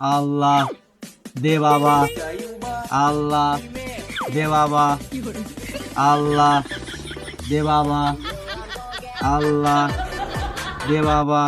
আল্লাহ দে বাবা, আল্লাহ দে বাবা, আল্লাহ দে বাবা, আল্লাহ দে বাবা,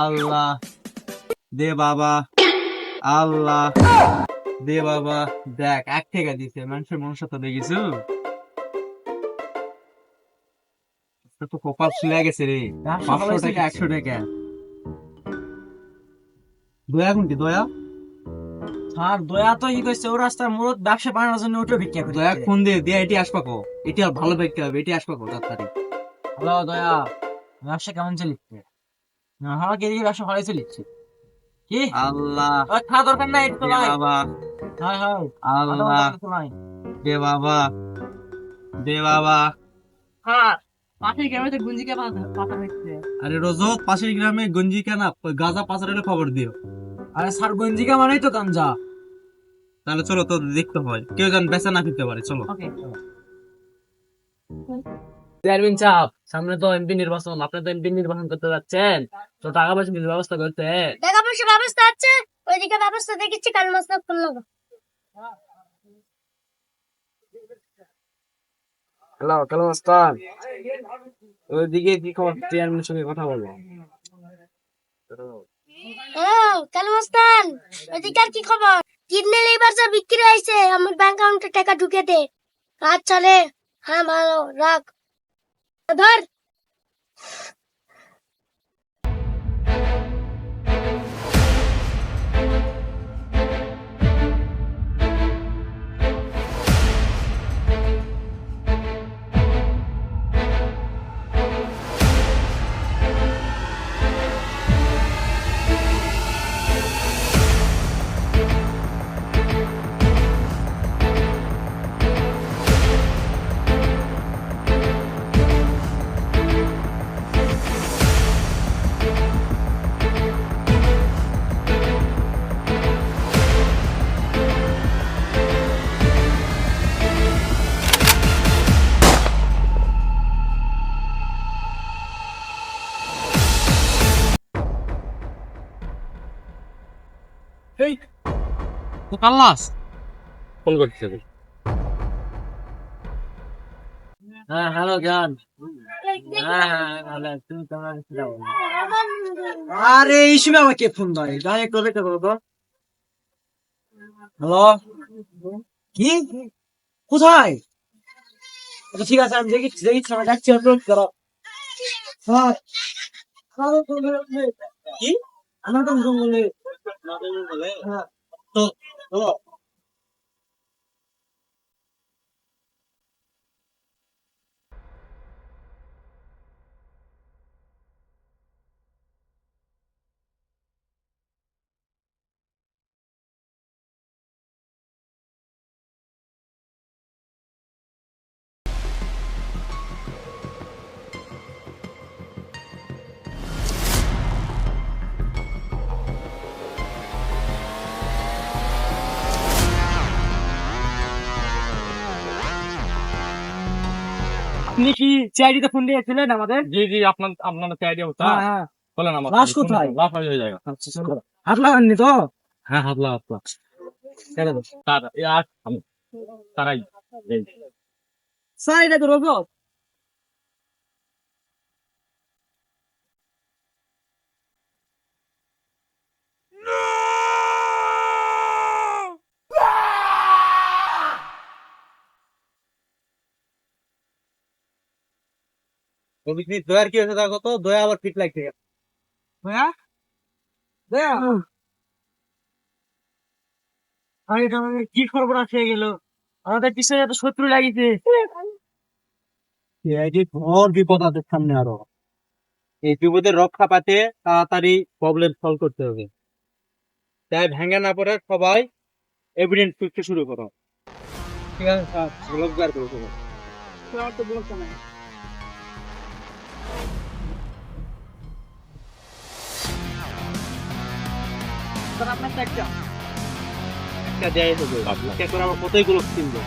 আল্লাহ দে বাবা, আল্লাহ দে বাবা। দেখ, এক টাকা দিছে, মানুষের মনুষ্য তো দেখিছু তো কপাল ফুলে গেছে রে। পাঁচশো টাকা, একশো টাকা। দয়া কোনটি? দয়া? আর দয়া তো কইছে ও রাস্তার ব্যবসা বানানোর জন্য ওটা ভিক্ষা করে দয়া ফোন দিয়ে? দিয়ে এটি আসবা কো। এটি আর ভালো হবে এটি আসবা কো তাড়াতাড়ি। হ্যালো দয়া। ব্যবসা কেমন চলিচ্ছে? আমার কি এদিকে ব্যবসা কি? আল্লাহ। ওই খাওয়া দরকার নাই একটু নাই বাবা? হয় হয় আল্লাহ। দে বাবা? দে বাবা। হ্যাঁ পাশের গ্রামে তো গুঞ্জিকে পাতা হচ্ছে। আরে রোজক পাশের গ্রামে গঞ্জি কেনা গাজা পাচারের খবর দিও। আরে স্যার গঞ্জিকা মানেই তো গাঞ্জা। তাহলে চলো তো দেখতে হয়। কেউ যেন বেচা না ফিরতে পারে চলো। চেয়ারম্যান সাহেব সামনে তো এমপি নির্বাচন আপনি তো এমপি নির্বাচন করতে যাচ্ছেন। তো টাকা পয়সা কিছু ব্যবস্থা করতে? টাকা পয়সা ব্যবস্থা আছে ওইদিকে ব্যবস্থা দেখেছি কাল মাস না খুললো হ্যালো মাস্টার ওইদিকে কি খবর? চেয়ারম্যানের সঙ্গে কথা বলব হ্যালো কাল মাস্তান ওইদিকে কি খবর? কিডনি লিভার যা বিক্রি হয়েছে, আমার ব্যাংক অ্যাকাউন্টে টাকা ঢুকে দে। কাজ চলে হ্যাঁ ভালো, রাখ। ধর। তো কাল্লাস ফোন করতে হ্যাঁ হ্যালো জ্ঞান হ্যাঁ হ্যাঁ আছো। আরে এই সময় আমাকে ফোন দেয় যাই একটু অপেক্ষা করো তো। হ্যালো? কি? কোথায়? আচ্ছা ঠিক আছে আমি দেখি দেখি আমি যাচ্ছি আপলোড করো কি? আমার তো জঙ্গলে হ্যাঁ। তো চলো আপনি কি সিআইডিতে ফোন দিয়েছিলেন আমাদের? জি জি আপনার আপনার হতো হ্যাঁ হ্যাঁ। বলেন আমার লাশ কোথায়? লাশ হয়ে যায় আচ্ছা হাত লাগাননি তো? হ্যাঁ হাত লাগা তার আর আমি তারাই। এটা তো রোবট। অভিজিৎ দয়ার কি হয়েছে দেখো তো? দয়া আবার ফিট লাগছে হ্যাঁ দেয়া? আরে এটা আমাদের কি সর্বনাশ হয়ে গেল? আমাদের পিছনে এত শত্রু লাগিয়েছে। এই ঘর বিপদ সামনে আরও। এই বিপদের রক্ষা পাতে তাড়াতাড়ি প্রবলেম সলভ করতে হবে। তাই ভেঙে না পড়ে সবাই এভিডেন্স খুঁজতে শুরু করো। ঠিক আছে স্যার। তো বলছে স্যার আপনার একটা একটা দেয় হবে একটা করে আমরা কতইগুলো কিনবো?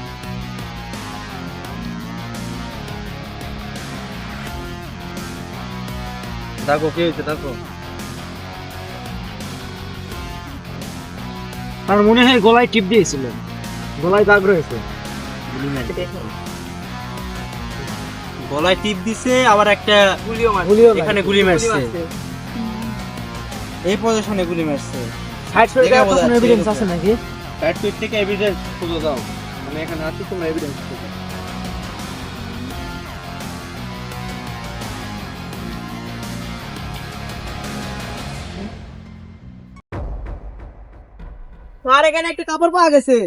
দেখো কি হয়েছে দেখো। আর মনে হয় গলায় টিপ দিয়েছিল। গলায় দাগ রয়েছে। গলায় টিপ দিছে আবার একটা গুলিও এখানে গুলি মারছে। এই পজিশনে গুলি মারছে। সাইড করে দেখে বোঝা এভিডেন্স আছে। নাকি? ব্যাট টুইট থেকে এভিডেন্স খুঁজে দাও। আমি এখানে আছি তোমরা এভিডেন্স খুঁজে। আর এখানে একটা কাপড় পাওয়া গেছে।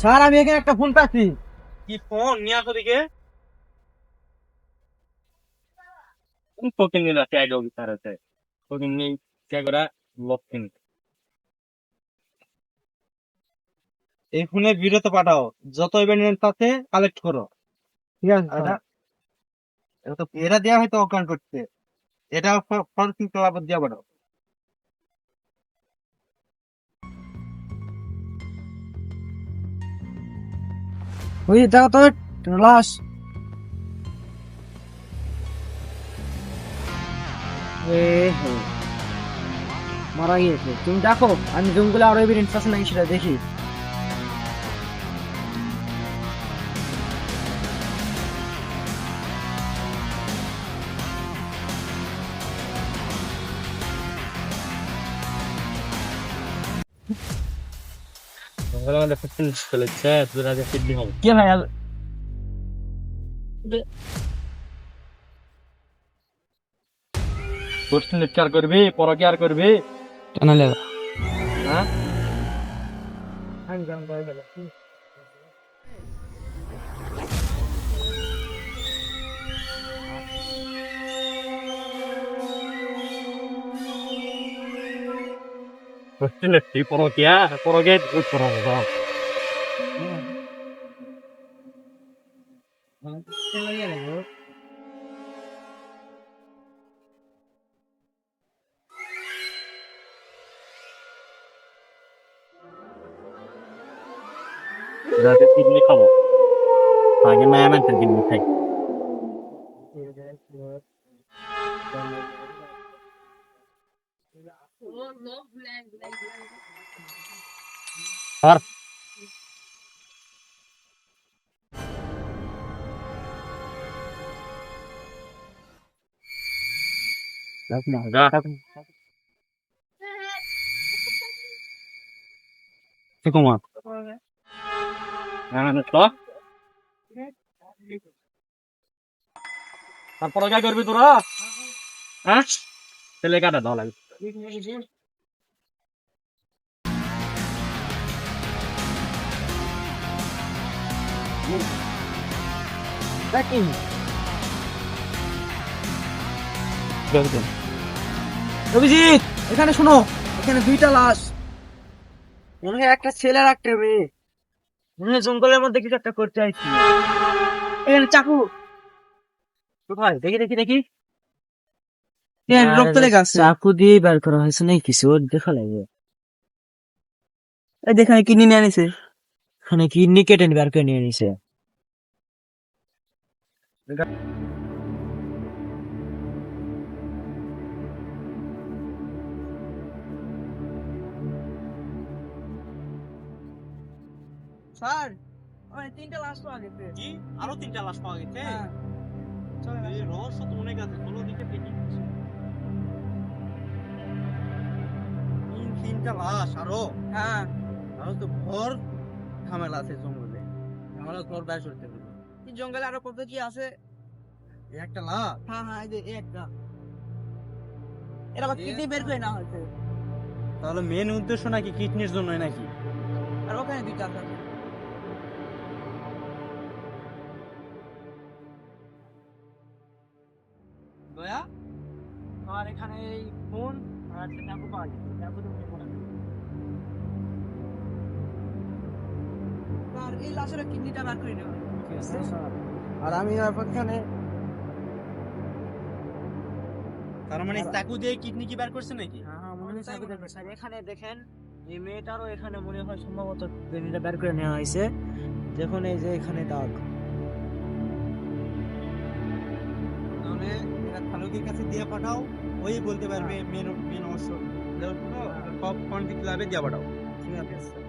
স্যার আমি এখানে একটা ফোন পাচ্ছি। কি ফোন নিয়ে আসো দিকে কোকিন নিলা চাই ডগ তারাতে কোকিন করা লকিন এই ফোনে ভিডিওতে পাঠাও। যত এভিডেন্স আছে কালেক্ট করো। ঠিক আছে এটা- এটা এরা দেওয়া হয়তো অকান করতে। এটা ফরকিং ক্লাব দিয়ে পাঠাও। ওই দেখো তো লাশ। মারা গিয়েছে। তুমি দেখো আমি জঙ্গলে আরও এভিডেন্স আছে নাকি সেটা দেখি। জঙ্গলে আমাদের ফিফটিন চলেছে তোরা যে সিদ্ধি হবে কে ভাই কোশ্চেন কেয়ার করবি পর কেয়ার করবি টানালে হ্যাঁ কোশ্চেন তুই পর কেয়া পর কে তুই পর দাও যাতে কিডনি খাব আগে না আমি কিডনি খাই আর যা কুমার হ্যাঁ তো তারপরে কি করবি তোরা? হ্যাঁ? ছেলে কাটা দাও লাগবে অভিজিৎ এখানে শোনো এখানে দুইটা লাশ। মনে হয় একটা ছেলে আর একটা মেয়ে। মনে জঙ্গলের মধ্যে কিছু একটা করতে চাইছি এখানে চাকু। কোথায়? দেখি দেখি দেখি। রক্ত লেগে আছে। চাকু দিয়ে বার করা হয়েছে নাকি? কিছু ওর দেখা লাগবে। এই দেখানে কিডনি নিয়ে আনিছে এখানে কিডনি কেটে বার করে নিয়ে নিছে। স্যার ওই তিনটা লাশ পাওয়া গেছে। কি? আরও তিনটা লাশ পাওয়া গেছে? হ্যাঁ। এই রহস্য তো অনেক আছে চলো দিকে তিন তিনটা লাশ আরও? হ্যাঁ। আরও তো ভর ঝামেলা আছে জঙ্গলে। ঝামেলা এই জঙ্গলে আরও কত কি আছে? একটা লাশ হ্যাঁ হ্যাঁ এই যে একটা। এরা কিডনি বের করে না হয়েছে। তাহলে মেন উদ্দেশ্য নাকি কিডনির জন্য নাকি? আর ওখানে দুইটা আছে। আর এখানে এই ফোন আর একটা ট্যাম্পো পাওয়া ট্যাম্পো তো মনে পড়ে আর এই লাশের কিডনিটা বার করে নেওয়া। আর আমি এখানে তার মানে চাকু দিয়ে কিডনি কি বের করছে নাকি? হ্যাঁ হ্যাঁ মনে চাকু দেখবে স্যার এখানে দেখেন এই মেয়েটারও এখানে মনে হয় সম্ভবত কিডনিটা বের করে নেওয়া হয়েছে। দেখুন এই যে এখানে দাগ। তাহলে এরা কাছে দিয়ে পাঠাও ওই বলতে পারবে মেন মেন অবশ্য। কনফিক ক্লাবে দিয়ে পাঠাও। ঠিক আছে।